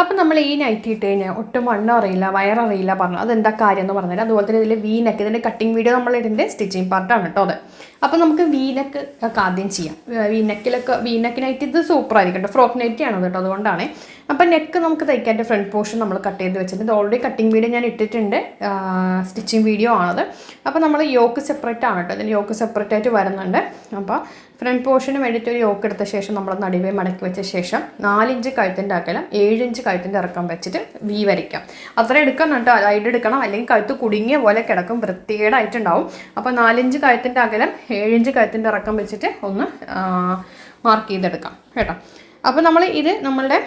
അപ്പം നമ്മൾ ഈ നൈറ്റി ഇട്ട് കഴിഞ്ഞാൽ ഒട്ടും വണ്ണം അറിയില്ല വയററിയില്ല പറഞ്ഞു. അതെന്താ കാര്യം എന്ന് പറഞ്ഞാൽ അതുപോലെ തന്നെ ഇതിൽ വീനക്ക് നെക്ക് ഇതിന്റെ കട്ടിങ് വീഡിയോ നമ്മൾ ഇതിന്റെ സ്റ്റിച്ചിങ് പാർട്ടാണ് കേട്ടോ അത്. അപ്പം നമുക്ക് വീനക്ക് നെക്ക് ഒക്കെ ആദ്യം ചെയ്യാം. വീനക്കിലൊക്കെ വി നെക്ക് നൈറ്റ് ഇത് സൂപ്പർ ആയിരിക്കും കേട്ടോ ഫ്രോക്ക് നൈറ്റി ആണ് കേട്ടോ അതുകൊണ്ടാണ്. അപ്പം നെക്ക് നമുക്ക് തയ്ക്കാന്റെ ഫ്രണ്ട് പോർഷൻ നമ്മൾ കട്ട് ചെയ്ത് വെച്ചിട്ടുണ്ട്. ഇത് ഓൾറെഡി കട്ടിങ് വീഡിയോ ഞാൻ ഇട്ടിട്ടുണ്ട്. സ്റ്റിച്ചിങ് വീഡിയോ ആണത്. അപ്പോൾ നമ്മൾ യോക്ക് സെപ്പറേറ്റ് ആണ് കേട്ടോ ഇതിന്റെ യോക്ക് സെപ്പറേറ്റ് ആയിട്ട് വരുന്നുണ്ട്. അപ്പോൾ ഫ്രണ്ട് പോർഷന് വേണ്ടിയിട്ട് ഒരു യോക്ക് എടുത്ത ശേഷം നമ്മൾ നടുവേ മടക്കി വെച്ച ശേഷം നാലിഞ്ച് കഴുത്തിന്റെ അകലം ഏഴിഞ്ച് കഴുത്തിന്റെ ഇറക്കം വെച്ചിട്ട് വി വരയ്ക്കാം. അത്ര എടുക്കണം കേട്ടോ അതായിട്ട് എടുക്കണം. അല്ലെങ്കിൽ കഴുത്ത് കുടുങ്ങിയ പോലെ കിടക്കും. വൃത്തികേടായിട്ടുണ്ടാവും. അപ്പോൾ നാലിഞ്ച് കഴുത്തിന്റെ അകലം ഏഴിഞ്ച് കഴുത്തിന്റെ ഇറക്കം വെച്ചിട്ട് ഒന്ന് മാർക്ക് ചെയ്തെടുക്കാം. കേട്ടോ? അപ്പോൾ നമ്മൾ ഇത് നമ്മളുടെ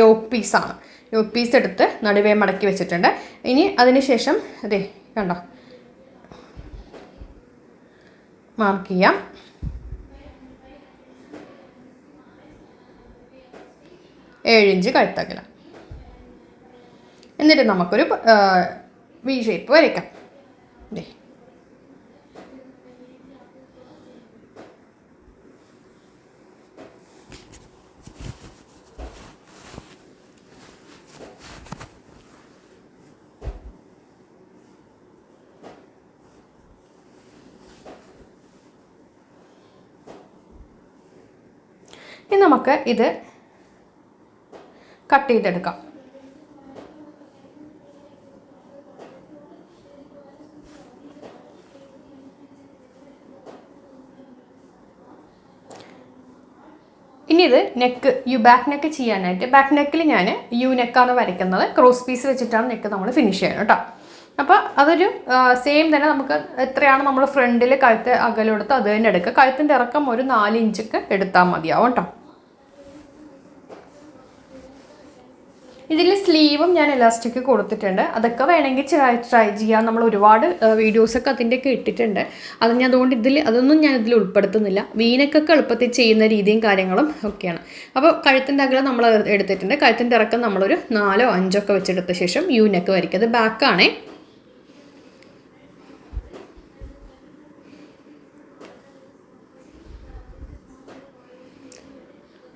യോക്ക് പീസാണ് യോക്ക് പീസ് എടുത്ത് നടുവേ മടക്കി വെച്ചിട്ടുണ്ട്. ഇനി അതിന് ശേഷം അതെ കണ്ടോ? മാർക്ക് ചെയ്യാം. ഏഴിഞ്ച് കഴുത്തകലം. എന്നിട്ട് നമുക്കൊരു വി ഷേപ്പ് വരയ്ക്കാം. ഇനി നമുക്ക് ഇത് കട്ട് ചെയ്തെടുക്കാം. ഇനി ഇത് നെക്ക് യു ബാക്ക് നെക്ക് ചെയ്യാനായിട്ട് ബാക്ക് നെക്കിൽ ഞാൻ യു നെക്കാണ് വരയ്ക്കുന്നത്. ക്രോസ് പീസ് വെച്ചിട്ടാണ് നെക്ക് നമ്മൾ ഫിനിഷ് ചെയ്യണം കേട്ടോ. അപ്പോൾ അതൊരു സെയിം തന്നെ നമുക്ക് എത്രയാണ് നമ്മൾ ഫ്രണ്ടിൽ കഴുത്ത് അകലെടുത്ത് അത് തന്നെ എടുക്കുക. കഴുത്തിന്റെ ഇറക്കം ഒരു നാല് ഇഞ്ചൊക്കെ എടുത്താൽ മതിയാവും കേട്ടോ. ഇതിൽ സ്ലീവും ഞാൻ ഇലാസ്റ്റിക് കൊടുത്തിട്ടുണ്ട്. അതൊക്കെ വേണമെങ്കിൽ ട്രൈ ട്രൈ ചെയ്യാം. നമ്മൾ ഒരുപാട് വീഡിയോസൊക്കെ അതിന്റെയൊക്കെ ഇട്ടിട്ടുണ്ട്. അത് ഞാൻ അതുകൊണ്ട് ഇതിൽ അതൊന്നും ഞാൻ ഇതിൽ ഉൾപ്പെടുത്തുന്നില്ല. വീനക്കൊക്കെ എളുപ്പത്തിൽ ചെയ്യുന്ന രീതിയും കാര്യങ്ങളും ഒക്കെയാണ്. അപ്പോൾ കഴുത്തിന്റെ അകലം നമ്മൾ എടുത്തിട്ടുണ്ട്. കഴുത്തിന്റെ ഇറക്കം നമ്മളൊരു നാലോ അഞ്ചോ ഒക്കെ വെച്ചെടുത്ത ശേഷം യൂനക്ക് വരയ്ക്കുക. അത് ബാക്കാണേ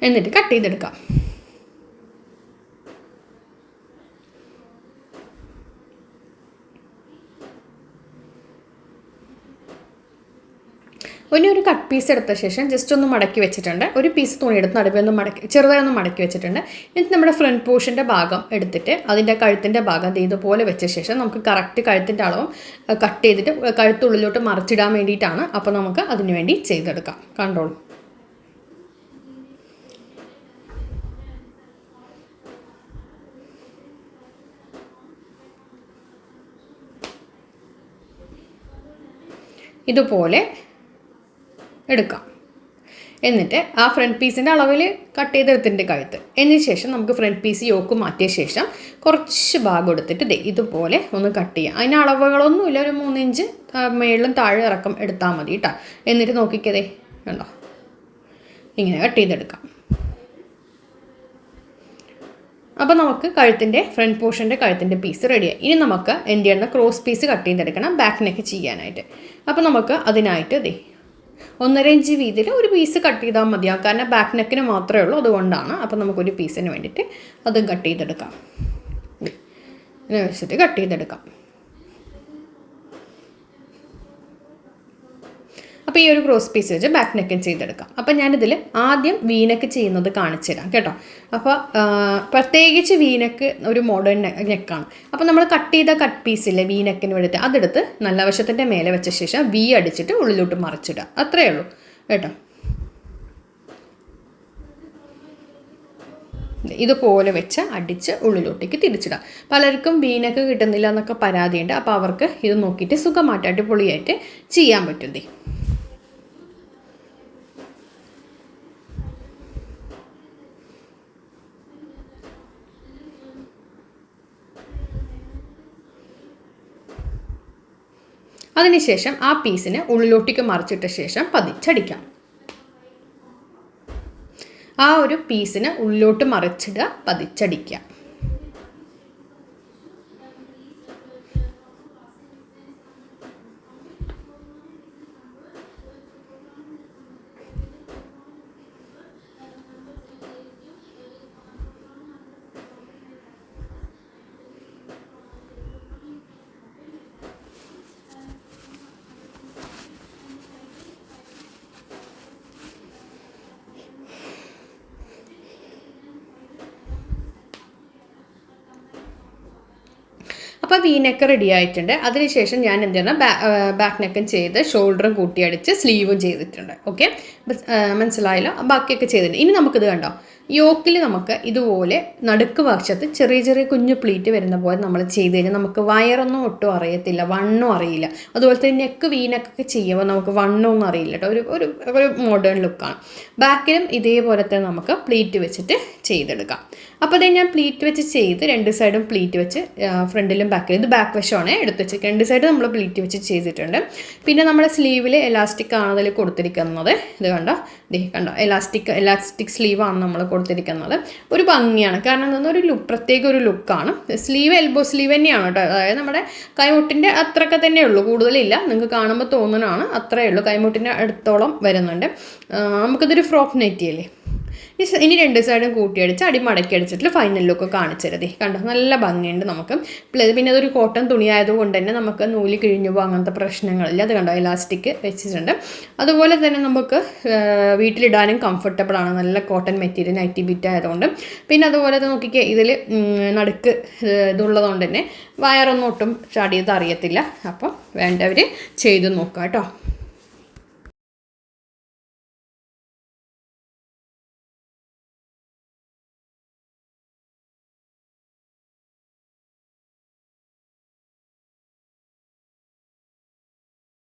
എന്നിട്ട് കട്ട് ചെയ്തെടുക്കാം. ഇനി ഒരു കട്ട് പീസ് എടുത്ത ശേഷം ജസ്റ്റ് ഒന്ന് മടക്കി വെച്ചിട്ടുണ്ട്. ഒരു പീസ് തുണി എടുത്ത് നടുവേ ഒന്ന് മടക്കി ചെറുതായി ഒന്ന് മടക്കി വെച്ചിട്ടുണ്ട്. എന്നിട്ട് നമ്മുടെ ഫ്രണ്ട് പോർഷന്റെ ഭാഗം എടുത്തിട്ട് അതിന്റെ കഴുത്തിന്റെ ഭാഗം ഇതുപോലെ വെച്ച ശേഷം നമുക്ക് കറക്റ്റ് കഴുത്തിന്റെ അളവും കട്ട് ചെയ്തിട്ട് കഴുത്തുള്ളിലോട്ട് മറിച്ചിടാൻ വേണ്ടിയിട്ടാണ് അപ്പോൾ നമുക്ക് അതിന് വേണ്ടി ചെയ്തെടുക്കാം. കണ്ടോളൂ. ഇതുപോലെ എടുക്കാം. എന്നിട്ട് ആ ഫ്രണ്ട് പീസിന്റെ അളവിൽ കട്ട് ചെയ്തെടുത്തിന്റെ കഴുത്ത്. എന്നതിന് ശേഷം നമുക്ക് ഫ്രണ്ട് പീസ് യോക്ക് മാറ്റിയ ശേഷം കുറച്ച് ഭാഗം എടുത്തിട്ട് ദേ ഇതുപോലെ ഒന്ന് കട്ട് ചെയ്യാം. അതിന് അളവുകളൊന്നുമില്ല. ഒരു മൂന്നിഞ്ച് മേളിലും താഴെ ഇറക്കം എടുത്താൽ മതി കേട്ടോ എന്നിട്ട് നോക്കിക്കതേ കണ്ടോ? ഇങ്ങനെ കട്ട് ചെയ്തെടുക്കാം. അപ്പോൾ നമുക്ക് കഴുത്തിന്റെ ഫ്രണ്ട് പോർഷന്റെ കഴുത്തിന്റെ പീസ് റെഡിയായി ഇനി നമുക്ക് എന്ത് ചെയ്യണം? ക്രോസ് പീസ് കട്ട് ചെയ്തെടുക്കണം ബാക്ക് നെക്ക് ചെയ്യാനായിട്ട്. അപ്പോൾ നമുക്ക് അതിനായിട്ട് ദേ ഒന്നര ഇഞ്ച് വീതിയിൽ ഒരു പീസ് കട്ട് ചെയ്താൽ മതിയാവും കാരണം ബാക്ക് നെക്കിന് മാത്രമേ ഉള്ളൂ. അതുകൊണ്ടാണ്. അപ്പോൾ നമുക്കൊരു പീസിന് വേണ്ടിയിട്ട് അതും കട്ട് ചെയ്തെടുക്കാം. ഇങ്ങനെ വെച്ചിട്ട് കട്ട് ചെയ്തെടുക്കാം. അപ്പോൾ ഈ ഒരു ക്രോസ് പീസ് വെച്ച് ബാക്ക് നെക്കും ചെയ്തെടുക്കാം. അപ്പോൾ ഞാനിതിൽ ആദ്യം വീനക്ക് ചെയ്യുന്നത് കാണിച്ചു തരാം കേട്ടോ. അപ്പോൾ പ്രത്യേകിച്ച് വീനക്ക് ഒരു മോഡേൺ നെക്കാണ് അപ്പോൾ നമ്മൾ കട്ട് ചെയ്ത കട്ട് പീസില്ലേ വീനക്കിന് വേണ്ടിയിട്ട് അതെടുത്ത് നല്ല വശത്തിന്റെ മേലെ വെച്ച ശേഷം വി അടിച്ചിട്ട് ഉള്ളിലോട്ട് മറിച്ചിടുക. അത്രയേ ഉള്ളൂ കേട്ടോ. ഇതുപോലെ വെച്ച് അടിച്ച് ഉള്ളിലോട്ടേക്ക് തിരിച്ചിടാം പലർക്കും വീനൊക്കെ കിട്ടുന്നില്ല എന്നൊക്കെ പരാതിയുണ്ട്. അപ്പോൾ അവർക്ക് ഇത് നോക്കിയിട്ട് സുഖമായിട്ട് അടിപൊളിയായിട്ട് ചെയ്യാൻ പറ്റുന്നേ അതിനുശേഷം ആ പീസിനെ ഉള്ളിലോട്ടേക്ക് മറിച്ചിട്ട ശേഷം പതിച്ചടിക്കാം. ആ ഒരു പീസിനെ ഉള്ളിലോട്ട് മറിച്ചിടുക പതിച്ചടിക്കുക. വീനെക്ക് റെഡി ആയിട്ടുണ്ട്. അതിനുശേഷം ഞാൻ എന്ത് ചെയ്യണം? ബാക്ക് നെക്കും ചെയ്ത് ഷോൾഡറും കൂട്ടിയടിച്ച് സ്ലീവും ചെയ്തിട്ടുണ്ട്. ഓക്കെ മനസ്സിലായല്ലോ? ബാക്കിയൊക്കെ ചെയ്തിട്ടുണ്ട്. ഇനി നമുക്കിത് കണ്ടോ? യോക്കിൽ നമുക്ക് ഇതുപോലെ നടുക്ക് വശത്ത് ചെറിയ ചെറിയ കുഞ്ഞു പ്ലീറ്റ് വരുന്ന പോലെ നമ്മൾ ചെയ്ത് കഴിഞ്ഞാൽ നമുക്ക് വയറൊന്നും ഒട്ടും അറിയത്തില്ല. വണ്ണും അറിയില്ല. അതുപോലെ തന്നെ നെക്ക് വീനൊക്കെ ചെയ്യുമ്പോൾ നമുക്ക് വണ്ണമൊന്നും അറിയില്ല കേട്ടോ. ഒരു ഒരു ഒരു മോഡേൺ ലുക്കാണ് ബാക്കിലും ഇതേപോലെ തന്നെ നമുക്ക് പ്ലീറ്റ് വെച്ചിട്ട് ചെയ്തെടുക്കാം. അപ്പോൾ അതേ ഞാൻ പ്ലീറ്റ് വെച്ച് ചെയ്ത് രണ്ട് സൈഡും പ്ലീറ്റ് വെച്ച് ഫ്രണ്ടിലും ബാക്കിലും ഇത് ബാക്ക് വശമാണ് എടുത്ത് വെച്ച്. രണ്ട് സൈഡ് നമ്മൾ പ്ലീറ്റ് വെച്ച് ചെയ്തിട്ടുണ്ട്. പിന്നെ നമ്മുടെ സ്ലീവിൽ എലാസ്റ്റിക് ആണ് അതിൽ കൊടുത്തിരിക്കുന്നത്. ഇത് കണ്ടോ? ദേ കണ്ടോ? എലാസ്റ്റിക് എലാസ്റ്റിക് സ്ലീവാണ് നമ്മൾ കൊടുത്തിരിക്കുന്നത്. ഒരു ഭംഗിയാണ്. കാരണം എന്താ ഒരു ലുക്ക് പ്രത്യേക ഒരു ലുക്കാണ് സ്ലീവ് എൽബോ സ്ലീവ് തന്നെയാണ് കേട്ടോ. അതായത് നമ്മുടെ കൈമുട്ടിന്റെ അത്രയൊക്കെ തന്നെ ഉള്ളൂ. കൂടുതലില്ല. നിങ്ങൾക്ക് കാണുമ്പോൾ തോന്നുന്നതാണ്. അത്രയേ ഉള്ളൂ. കൈമുട്ടിന്റെ അടുത്തോളം വരുന്നുണ്ട്. നമുക്കിതൊരു ഫ്രോക്ക് നെറ്റിയല്ലേ ഇനി രണ്ട് സൈഡും കൂട്ടിയടിച്ച് അടി മടക്കി അടിച്ചിട്ട് ഫൈനൽ ലുക്ക് കാണിച്ചരുതേ കണ്ടോ? നല്ല ഭംഗിയുണ്ട് നമുക്ക്. പിന്നെ അതൊരു കോട്ടൺ തുണി ആയതുകൊണ്ട് തന്നെ നമുക്ക് നൂൽ കിഴിഞ്ഞു പോകും അങ്ങനത്തെ പ്രശ്നങ്ങളില്ല. അത് കണ്ടോ? ഇലാസ്റ്റിക് വെച്ചിട്ടുണ്ട്. അതുപോലെ തന്നെ നമുക്ക് വീട്ടിലിടാനും കംഫർട്ടബിൾ ആണ്. നല്ല കോട്ടൺ മെറ്റീരിയൽ നൈറ്റി ബിറ്റ് ആയതുകൊണ്ട്. പിന്നെ അതുപോലെ തന്നെ നോക്കിക്കേ ഇതിൽ നടുക്ക് ഇതുള്ളതുകൊണ്ട് തന്നെ വയറൊന്നും ഒട്ടും ചാടിയത് അറിയത്തില്ല. അപ്പം വേണ്ടവർ ചെയ്ത് നോക്കാം കേട്ടോ